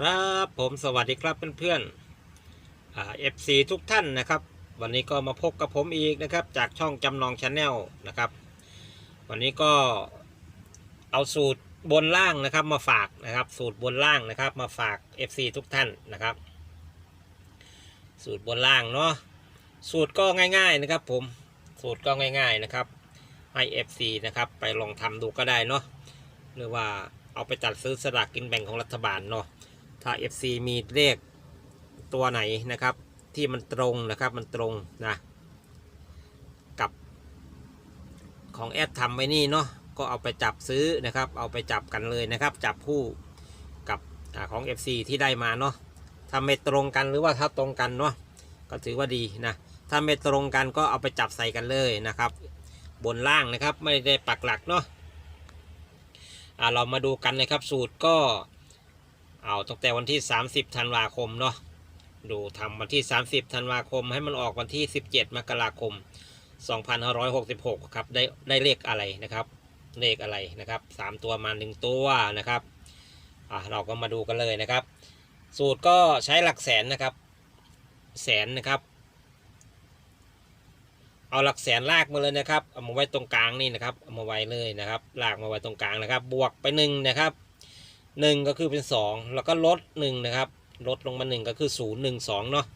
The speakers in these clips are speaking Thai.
ครับผมสวัสดีครับเพื่อนๆอ่า FC ทุกท่านนะครับ วันนี้ก็มาพบกับผมอีกนะครับ จากช่องจำลองชาแนลนะครับ วันนี้ก็เอาสูตรบนล่างนะครับมาฝากนะครับ สูตรบนล่างนะครับ มาฝาก FC ทุกท่านนะครับ สูตรบนล่างเนาะสูตรก็ง่าย ๆนะครับ ผมสูตรก็ง่าย ๆนะครับให้ FC นะครับไปลองทำดูก็ได้เนาะหรือว่าเอาไปจัดซื้อสลากกินแบ่งของรัฐบาลเนาะ ถ้า FC มีเลขตัวไหนนะครับ ที่มันตรงนะครับมันตรงนะกับของแอดทำไว้นี่เนาะก็เอาไปจับซื้อนะครับ เอาไปจับกันเลยนะครับ จับคู่กับอของ FC ที่ได้มาเนาะถ้าไม่ตรงกันหรือว่าถ้าตรงกันเนาะก็ถือว่าดีนะถ้าไม่ตรงกันก็เอาไปจับใส่กันเลยนะครับ บนล่างนะครับไม่ได้ปักหลักเนาะอ่าเรามาดูกันนะครับสูตรก็ เอาตั้งแต่วันที่ 30ธันวาคมเนาะดูทำวันที่ 30ธันวาคมให้มันออกวันที่ 17มกราคม 2566 ครับได้ได้เลขอะไรนะครับเลขอะไรนะครับ 3 ตัวมา 1 ตัวนะครับอะเราก็มาดูกันเลยนะครับ สูตรก็ใช้หลักแสนนะครับ แสนนะครับ เอาหลักแสนลากมาเลยนะครับเอามาไว้ตรงกลางนี่นะครับเอามาไว้เลยนะครับ ลากมาไว้ตรงกลางนะครับ บวกไปหนึ่งนะครับ หนึ่งก็คือเป็นสองแล้วก็ลดหนึ่งนะครับลดลงมาหนึ่งก็คือศูนย์หนึ่งสองเนาะ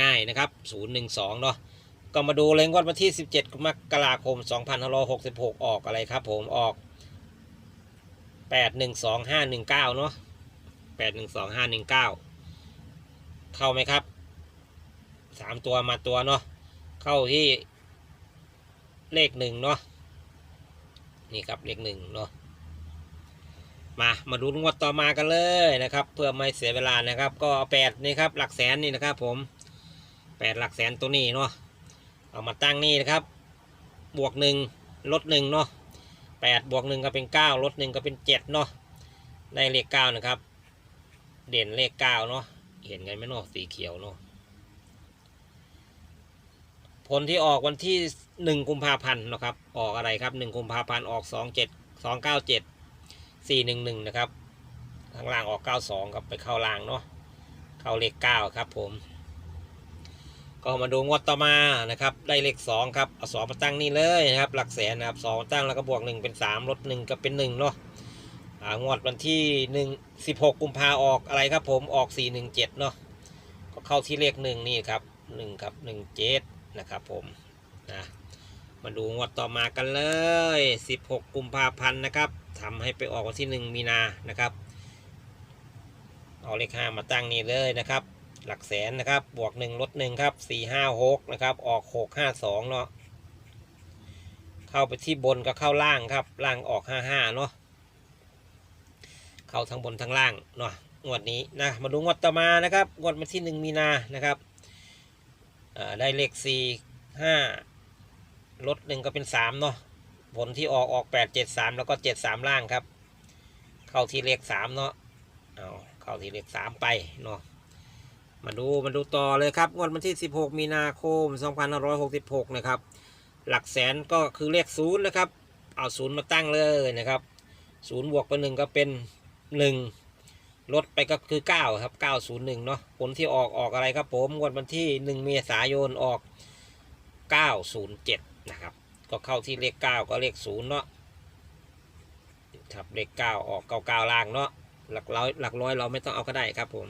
ง่ายๆนะครับศูนย์หนึ่งสองเนาะก็มาดูเลงวดวันที่สิบเจ็ดมกราคมสองพันห้าร้อยหกสิบหกออกอะไรครับผมออกแปดหนึ่งสองห้าหนึ่งเก้าเนาะแปดหนึ่งสองห้าหนึ่งเก้าเข้าไหมครับสามตัวมาตัวเนาะเข้าที่เลขหนึ่งเนาะนี่ครับเลขหนึ่งเนาะ มามาดูงวดต่อมากันเลยนะครับ เพื่อไม่เสียเวลานะครับ ก็แปดนี่ครับหลักแสนนี่นะครับ ผมแปดหลักแสนตัวนี้เนาะเอามาตั้งนี่นะครับ บวกหนึ่งลดหนึ่งเนาะแปดบวกหนึ่งก็เป็นเก้าลดหนึ่งก็เป็นเจ็ดเนาะได้เลขเก้านะครับ เด่นเลขเก้าเนาะเห็นไงไหมเนาะสีเขียวเนาะผลที่ออกวันที่หนึ่งกุมภาพันธ์นะครับ ออกอะไรครับหนึ่งกุมภาพันธ์ออกสองเจ็ดสองเก้าเจ็ด สี่หนึ่งหนึ่งนะครับข้างล่างออกเก้าสองครับไปเข้าล่างเนาะเข้าเลขเก้าครับผม ก็มาดูงวดต่อมานะครับ ได้เลขสองครับ เอาสองมาตั้งนี่เลยนะครับ หลักแสนนะครับสองตั้งแล้วก็บวกหนึ่งเป็นสามลดหนึ่งก็เป็นหนึ่งเนาะงวดวันที่หนึ่งสิบหกกุมภาออกอะไรครับผมออกสี่หนึ่งเจ็ดเนาะก็เข้าที่เลขหนึ่งนี่ครับหนึ่งครับหนึ่งเจ็ดนะครับผมนะมาดูงวดต่อมากันเลยสิบหกกุมภาพันธ์นะครับ ทำให้ไปออกวันที่หนึ่งมีนานะครับ เอาเลขห้ามาตั้งนี่เลยนะครับ หลักแสนนะครับ บวกหนึ่งลดหนึ่งครับสี่ห้าหกนะครับ ออกหกห้าสองเนาะ เข้าไปที่บนก็เข้าล่างครับ ล่างออกห้าห้าเนาะ เข้าทั้งบนทั้งล่างเนาะ งวดนี้นะ มาดูงวดต่อมานะครับ งวดวันที่หนึ่งมีนานะครับ ได้เลขสี่ห้าลดหนึ่งก็เป็นสามเนาะ ผลที่ออกออกแปดเจ็ดสามแล้วก็เจ็ดสามล่างครับ เข้าที่เลขสามเนาะเอาเข้าที่เลขสามไปเนาะมาดูมาดูต่อเลยครับงวดวันที่สิบหกมีนาคมสองพันห้าร้อยหกสิบหกนะครับ หลักแสนก็คือเลขศูนย์นะครับ เอาศูนย์มาตั้งเลยนะครับศูนย์บวกไปหนึ่งก็เป็นหนึ่งลดไปก็คือเก้าครับเก้าศูนย์หนึ่งเนาะผลที่ออกออกอะไรครับผมงวดวันที่หนึ่งเมษายนออกเก้าศูนย์เจ็ดนะครับ ก็เข้าที่เลขเก้าก็เลขศูนย์เนาะครับเลขเก้าออกเก้าเก้าล่างเนาะหลักร้อยหลักร้อยเราไม่ต้องเอาก็ได้ครับผม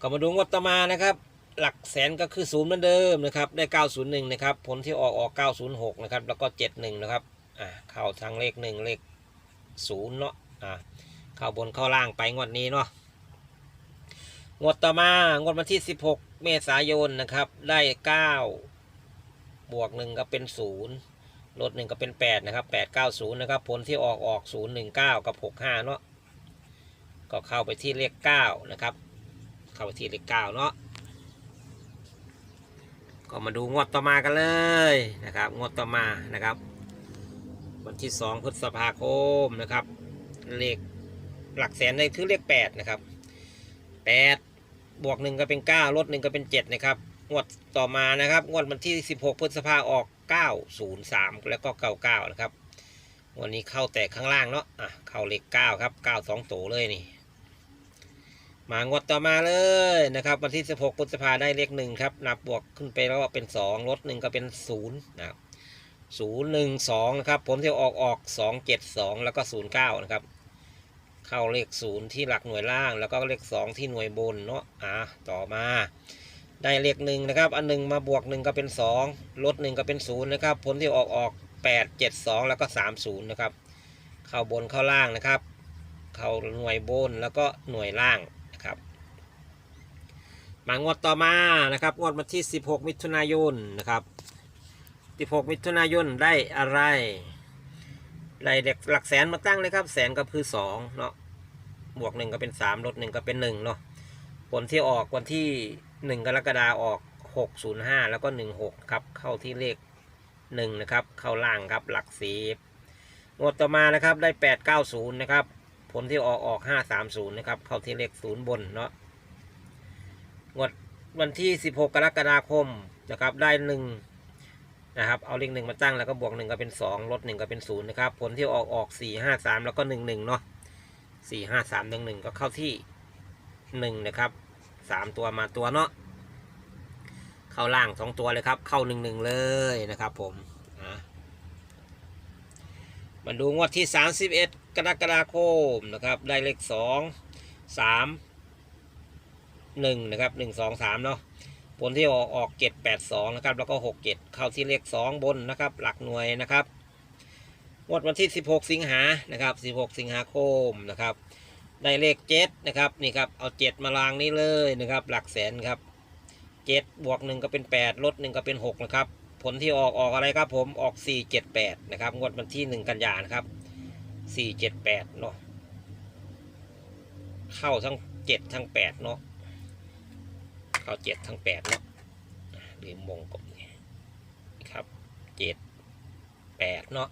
ก็มาดูงวดต่อมานะครับ หลักแสนก็คือศูนย์เหมือนเดิมนะครับได้เก้าศูนย์หนึ่งนะครับ ผลที่ออกออกเก้าศูนย์หกนะครับ แล้วก็เจ็ดหนึ่งนะครับอ่าเข้าทางเลขหนึ่งเลขศูนย์เนาะอ่าเข้าบนเข้าล่างไปงวดนี้เนาะงวดต่อมางวดวันที่สิบหกเมษายนนะครับได้เก้า บวกหนึ่งก็เป็นศูนย์ลดหนึ่งก็เป็นแปดนะครับแปดเก้าศูนย์นะครับผลที่ออกออกศูนย์หนึ่งเก้ากับหกห้าเนาะก็เข้าไปที่เลขเก้านะครับ เข้าไปที่เลขเก้าเนาะก็มาดูงวดต่อมากันเลยนะครับ งวดต่อมานะครับ วันที่สองพฤษภาคมนะครับ เลขหลักแสนได้คือเลขแปดนะครับแปดบวกหนึ่งก็เป็นเก้าลดหนึ่งก็เป็นเจ็ดนะครับ งวดต่อมานะครับ งวดวันที่ 16 พฤษภาออก 903 แล้วก็ 99 นะครับ วันนี้เข้าแต่ข้างล่างเนาะอะเข้าเลขเก้าครับเก้าสองตัวเลยนี่ มางวดต่อมาเลยนะครับ วันที่ 16 พฤษภาได้เลขหนึ่งครับ นับบวกขึ้นไปแล้วก็เป็น 2 ลดหนึ่งก็เป็น 0 นะครับ 0 1 2 นะครับผลที่ออกออก 2 7 2 แล้วก็ 0 9 นะครับเข้าเลข 0 ที่หลักหน่วยล่าง แล้วก็เลข 2 ที่หน่วยบนเนาะอะต่อมา ได้เลขหนึ่งนะครับ อันหนึ่งมาบวกหนึ่งก็เป็น2ลดหนึ่งก็เป็น0นย์ะครับ ผลที่ออกออก8 7 2แล้วก็3 0นะครับ เข้าบนเข้าล่างนะครับ เข้าหน่วยบนแล้วก็หน่วยล่างนะครับ มางวดต่อมานะครับ งวดวันที่16มิถุนายนนะครับ16มิถุนายนได้อะไรได้เด็กหลักแสนมาตั้งเลยครับ แสนก็คือ2เนาะบวก1ก็เป็น3ลด1ก็เป็น1เนาะผลที่ออกวันที่ 1กรกฎาคมออก605แล้วก็16ครับเข้าที่เลข1นะครับเข้าล่างครับหลักสีงวดต่อมานะครับได้890นย์นะครับผลที่ออกออก530นย์นะครับเข้าที่เลข0บนเนาะงวดวันที่16กกรกฎาคมนะครับได้หนึ่งนะครับเอาเลขหนึ่งมาตั้งแล้วก็บวกหนึ่งก็เป็น2ลดหนึ่งก็เป็น0นย์นะครับผลที่ออกออก4 5 3แล้วก็1 1เนาะ4 5 3 1 1ก็เข้าที่1นะครับ 3ตัวมาตัวเนาะเข้าล่าง2ตัวเลยครับ เข้า1 1เลยนะครับผมมาดูงวดที่ 31 กรกฎาคมนะครับ ได้เลข 2 3หนึ่งนะครับหนึ่งสองสามเนาะผลที่ออกออกเจ็ดแปดสองนะครับ แล้วก็หกเจ็ดเข้าที่เลขสองบนนะครับ หลักหน่วยนะครับงวดวันที่สิบหกสิงหานะครับสิบหกสิงหาคมนะครับ ได้เลขเจ็ดนะครับนี่ครับเอาเจ็ดมาลางนี้เลยนะครับ หลักแสนครับเจ็ดบวกหนึ่งก็เป็นแปดลดหนึ่งก็เป็นหกนะครับ ผลที่ออกออกอะไรครับผมออกสี่เจ็ดแปดนะครับงวดวันที่หนึ่งกันยานะครับสี่เจ็ดแปดเนาะเข้าทั้งเจ็ดทั้งแปดเนาะเข้าเจ็ดทั้งแปดเนาะหรือมงกบนี่ครับเจ็ดแปดเนาะ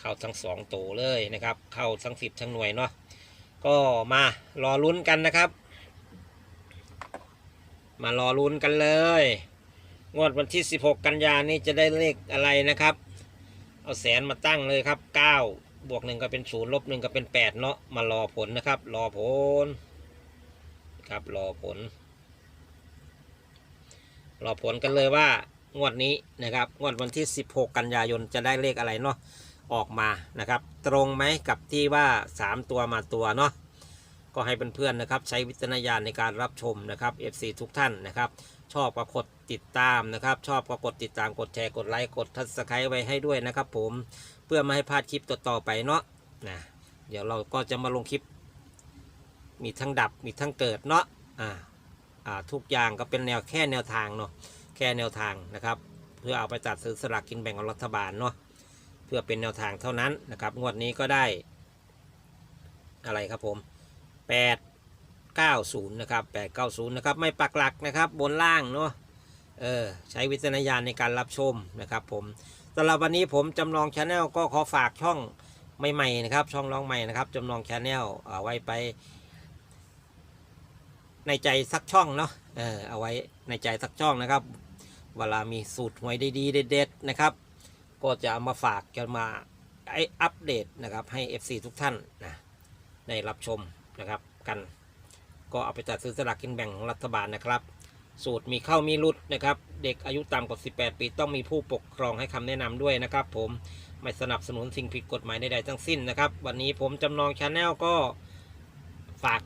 เข้าทั้งสองตัวเลยนะครับ เข้าทั้งสิบทั้งหน่วยเนาะ ก็มารอลุ้นกันนะครับ มารอลุ้นกันเลย งวดวันที่ 16 กันยานี้จะได้เลขอะไรนะครับ เอาแสนมาตั้งเลยครับ 9 บวก 1 ก็เป็น 0 ลบ 1 ก็เป็น 8 เนาะมารอผลนะครับ รอผล ครับรอผล รอผลกันเลยว่างวดนี้นะครับ งวดวันที่ 16 กันยายนจะได้เลขอะไรเนาะ ออกมานะครับ ตรงไหมกับที่ว่า 3 ตัวมาตัวเนาะก็ให้เพื่อนๆนะครับ ใช้วิจารณญาณในการรับชมนะครับ FC ทุกท่านนะครับ ชอบก็กดติดตามนะครับ ชอบก็กดติดตามกดแชร์กดไลค์กดทัสไครต์ไว้ให้ด้วยนะครับ ผมเพื่อไม่ให้พลาดคลิปต่อๆไปเนาะนะเดี๋ยวเราก็จะมาลงคลิป มีทั้งดับมีทั้งเกิดเนาะอ่าอ่าทุกอย่างก็เป็นแนวแค่แนวทางเนาะแค่แนวทางนะครับ เพื่อเอาไปจัดซื้อสลากกินแบ่งของรัฐบาลเนาะ พื่อเป็นแนวทางเท่านั้นนะครับงวดนี้ก็ได้อะไรครับผม 890นะครับ890นะครับไม่ปักหลักนะครับบนล่างเนาะเออใช้วิจารณญาณในการรับชมนะครับผมสำหรับวันนี้ผมจำลองชาแนลก็ขอฝากช่องใหม่ๆนะครับช่องน้องใหม่นะครับจำลองชาแนลเอาไว้ไป ในใจสักช่องเนาะเออเอาไว้ในใจสักช่องนะครับ เวลามีสูตรหวยดีๆเด็ดๆนะครับ ก็จะมาฝากจะมาไออัปเดตนะครับให้ FC ทุกท่านนะได้รับชมนะครับกัน ก็เอาไปจัดซื้อสลากกินแบ่งของรัฐบาลนะครับ สูตรมีเข้ามีรุดนะครับ เด็กอายุต่ำกว่า 18 ปีต้องมีผู้ปกครองให้คำแนะนำด้วยนะครับ ผมไม่สนับสนุนสิ่งผิดกฎหมายใดๆทั้งสิ้นนะครับ วันนี้ผมจำลองชาแนลก็ฝาก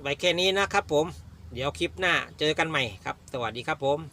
ไว้แค่นี้นะครับผม เดี๋ยวคลิปหน้าเจอกันใหม่ครับ สวัสดีครับผม